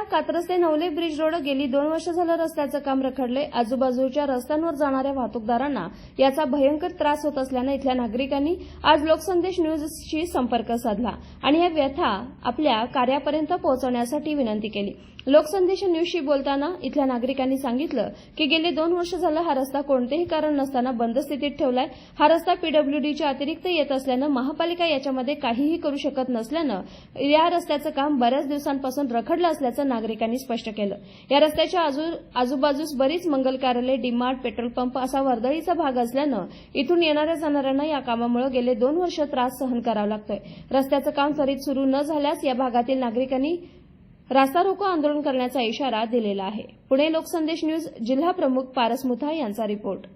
पुणे कात्रज ते Navale bridge road गेली दोन वर्ष झालं रस्त्याचं काम रखडले आजूबाजूच्या रस्त्यांवर जाणाऱ्या वाहतूकदारांना याचा भयंकर त्रास होत असल्यानं इथल्या नागरिकांनी आज लोकसंदेश न्यूजशी संपर्क साधला आणि या व्यथा आपल्या कार्यापर्यंत पोहोचवण्यासाठी विनंती केली. लोकसंदेश न्यूजशी बोलताना इथल्या नागरिकांनी सांगितलं की गेले दोन वर्ष झालं हा रस्ता कोणतेही कारण नसताना बंद स्थितीत ठेवलाय. हा रस्ता पीडब्ल्यूडीच्या अतिरिक्त येत असल्यानं महापालिका याच्यामध्ये काहीही करू शकत नसल्यानं या रस्त्याचं काम बऱ्याच दिवसांपासून रखडलं असल्याचं नागरिकांनी स्पष्ट केलं. या रस्त्याच्या आजूबाजूस बरीच मंगल कार्यालय डीमार्ट पेट्रोल पंप असा वर्दळीचा भाग असल्यानं इथून येणाऱ्या जाणाऱ्यांना या कामामुळे गेले दोन वर्ष त्रास सहन करावा लागतोय. रस्त्याचं काम त्वरित सुरू न झाल्यास या भागातील नागरिकांनी रास्ता रोको आंदोलन करण्याचा इशारा दिलेला आहे. पुणे लोकसंदेश न्यूज जिल्हा प्रमुख पारस मुथा यांचा रिपोर्ट.